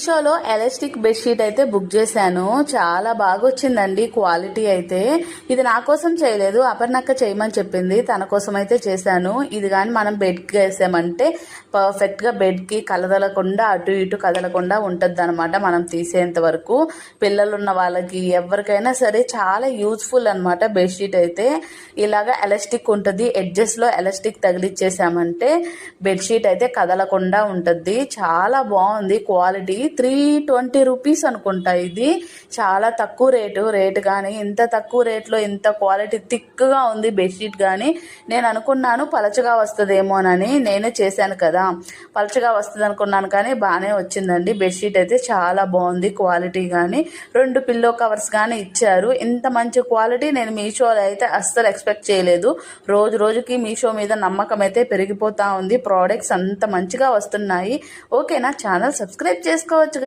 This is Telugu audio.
మీషోలో ఎలాస్టిక్ బెడ్షీట్ అయితే బుక్ చేశాను. చాలా బాగా వచ్చిందండి క్వాలిటీ అయితే. ఇది నా కోసం చేయలేదు. అపర్ణక్క చేయమని చెప్పింది. తన కోసం అయితే చేశాను. ఇది కానీ మనం బెడ్కి వేసామంటే పర్ఫెక్ట్గా బెడ్కి కదలకుండా అటు ఇటు కదలకుండా ఉంటుంది అనమాట మనం తీసేంత వరకు. పిల్లలు ఉన్న వాళ్ళకి ఎవరికైనా సరే చాలా యూజ్ఫుల్ అనమాట బెడ్షీట్ అయితే. ఇలాగా ఎలాస్టిక్ ఉంటుంది. ఎడ్జెస్లో ఎలాస్టిక్ తగిలిచ్చేసామంటే బెడ్షీట్ అయితే కదలకుండా ఉంటుంది. చాలా బాగుంది క్వాలిటీ. త్రీ ట్వంటీ రూపీస్ అనుకుంటా ఇది. చాలా తక్కువ రేటు. రేటు కానీ ఇంత తక్కువ రేట్లో ఇంత క్వాలిటీ థిక్గా ఉంది బెడ్షీట్ కానీ నేను అనుకున్నాను పలచగా వస్తుందేమోనని నేనే చేశాను కదా. పలచగా వస్తుంది అనుకున్నాను కానీ బాగానే వచ్చిందండి. బెడ్షీట్ అయితే చాలా బాగుంది క్వాలిటీ కానీ రెండు పిల్లో కవర్స్ కానీ ఇచ్చారు. ఇంత మంచి క్వాలిటీ నేను మీషోలో అయితే అస్సలు ఎక్స్పెక్ట్ చేయలేదు. రోజు రోజుకి మీషో మీద నమ్మకం అయితే పెరిగిపోతూ ఉంది. ప్రోడక్ట్స్ అంత మంచిగా వస్తున్నాయి. ఓకే నా ఛానల్ సబ్స్క్రైబ్ scored